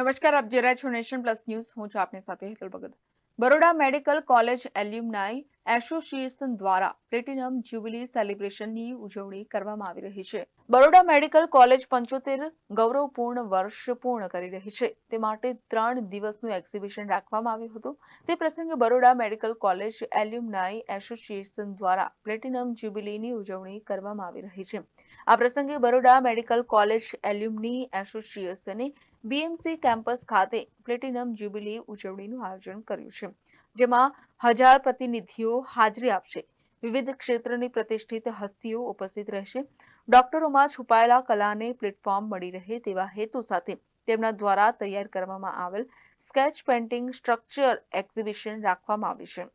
નમસ્કાર, આપ જોઈ રહ્યા નેશન પ્લસ ન્યૂઝ. હું છું આપની સાથે Hetal Bhagat. Baroda medical college alumni association દ્વારા પ્લેટિનમ જ્યુબિલી સેલિબ્રેશનની ઉજવણી કરવામાં આવી રહી છે. બરોડા મેડિકલ કોલેજ પંચોતેર ગૌરવપૂર્ણ વર્ષ પૂર્ણ કરી રહી છે. તે માટે ત્રણ દિવસનું એક્ઝિબિશન રાખવામાં આવ્યું હતું. તે પ્રસંગે Baroda medical college alumni association દ્વારા પ્લેટિનમ જ્યુબિલીની ઉજવણી કરવામાં આવી રહી છે. આ પ્રસંગે બરોડા મેડિકલ કોલેજ એલ્યુમની એસોસિએશને બીએમસી કેમ્પસ ખાતે પ્લેટિનમ જ્યુબિલી ઉજવણીનું આયોજન કર્યું છે, જેમાં હજાર પ્રતિનિધિઓ હાજરી આપશે. વિવિધ ક્ષેત્રની પ્રતિષ્ઠિત હસ્તીઓ ઉપસ્થિત રહેશે. ડોક્ટરોમાં છુપાયેલા કલાને પ્લેટફોર્મ મળી રહે તેવા હેતુ સાથે તેમના દ્વારા તૈયાર કરવામાં આવેલ સ્કેચ પેઇન્ટિંગ સ્ટ્રક્ચર એક્ઝિબિશન રાખવામાં આવી છે.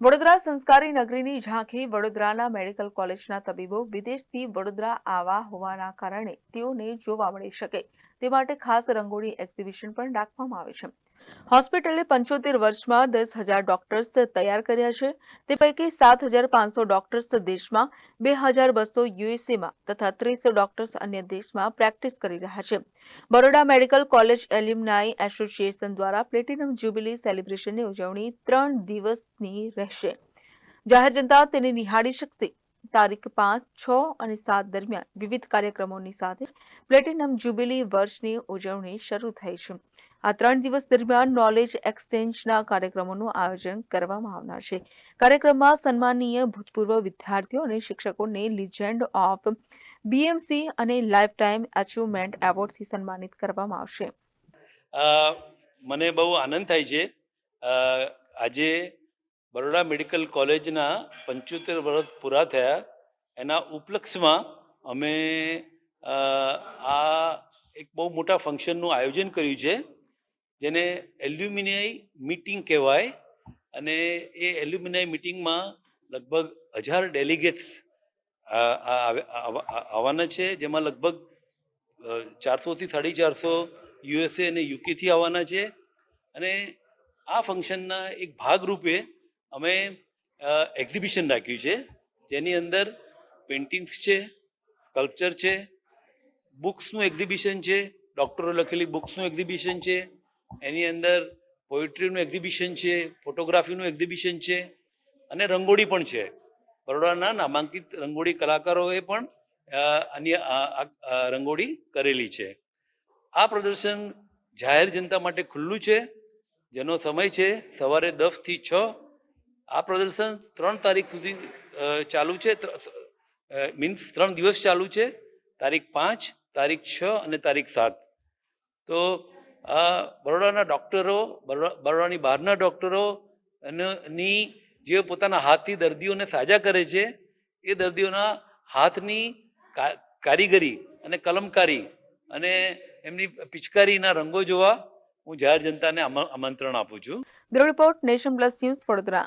વડોદરા સંસ્કારી નગરીની ઝાંખી વડોદરાના મેડિકલ કોલેજના તબીબો વિદેશથી વડોદરા આવા હોવાના કારણે તેઓને જોવા મળી શકે. તે માટે ખાસ રંગોળી એક્ઝિબિશન પણ રાખવામાં આવે છે. હોસ્પિટલે પંચોતેર વર્ષમાં દસ હજાર ડોક્ટર્સ તૈયાર કર્યા છે. તે પૈકી સાત હજાર પાંચસો ડોક્ટર્સ દેશમાં, બે હજાર બસો યુએસએમાં તથા ત્રીસ ડોક્ટર્સ અન્ય દેશમાં પ્રેક્ટિસ કરી રહ્યા છે. Baroda medical college alumni association દ્વારા પ્લેટિનમ જ્યુબિલી સેલિબ્રેશનની ઉજવણી ત્રણ દિવસની રહેશે. જાહેર જનતા તેને નિહાળી શકશે. તારીખ પાંચ, છ અને સાત દરમિયાન વિવિધ કાર્યક્રમોની સાથે પ્લેટિનમ જ્યુબિલી વર્ષની ઉજવણી શરૂ થઈ છે. આ ત્રણ દિવસ દરમિયાન નોલેજ એક્સચેન્જના કાર્યક્રમોનું આયોજન કરવામાં આવનાર છે. કાર્યક્રમમાં સન્માનીય ભૂતપૂર્વ વિદ્યાર્થીઓ અને શિક્ષકોને લિજેન્ડ ઓફ બીએમસી અને લાઈફ ટાઈમ અચીવમેન્ટ એવોર્ડથી સન્માનિત કરવામાં આવશે. મને બહુ આનંદ થાય છે. આજે બરોડા મેડિકલ કોલેજના પંચોતેર વર્ષ પૂરા થયા. એના ઉપલક્ષમાં અમે આ એક બહુ મોટા ફંક્શનનું આયોજન કર્યું છે, જેને એલ્યુમિનિયાઈ મીટિંગ કહેવાય. અને એ એલ્યુમિનિયાઈ મીટિંગમાં લગભગ હજાર ડેલિગેટ્સ આવવાના છે, જેમાં લગભગ ચારસોથી સાડી ચારસો યુએસએ અને યુકેથી આવવાના છે. અને આ ફંક્શનના એક ભાગરૂપે અમે એક્ઝિબિશન રાખ્યું છે, જેની અંદર પેઇન્ટિંગ્સ છે સ્કલ્પચર છે બુક્સનું એક્ઝિબિશન છે ડૉક્ટરો લખેલી બુક્સનું એક્ઝિબિશન છે, એની અંદર પોએટ્રીનું એક્ઝિબિશન છે ફોટોગ્રાફીનું એક્ઝિબિશન છે, અને રંગોળી પણ છે. બરોડાના નામાંકિત રંગોળી કલાકારોએ પણ અન્ય રંગોળી કરેલી છે. આ પ્રદર્શન જાહેર જનતા માટે ખુલ્લું છે. જેનો સમય છે સવારે દસથી છ આ પ્રદર્શન ત્રણ તારીખ સુધી ચાલુ છે. મીન્સ ત્રણ દિવસ ચાલુ છે. તારીખ પાંચ, તારીખ છ અને તારીખ સાત. તો આ બરોડાના ડૉક્ટરો, બરોડા, બરોડાની બહારના ડૉક્ટરો ની જે પોતાના હાથથી દર્દીઓને સાજા કરે છે, એ દર્દીઓના હાથની કારીગરી અને કલમકારી અને એમની પિચકારીના રંગો જોવા હું જાહેર જનતાને આમંત્રણ આપું છું. Bureau report nation plus news Vadodara.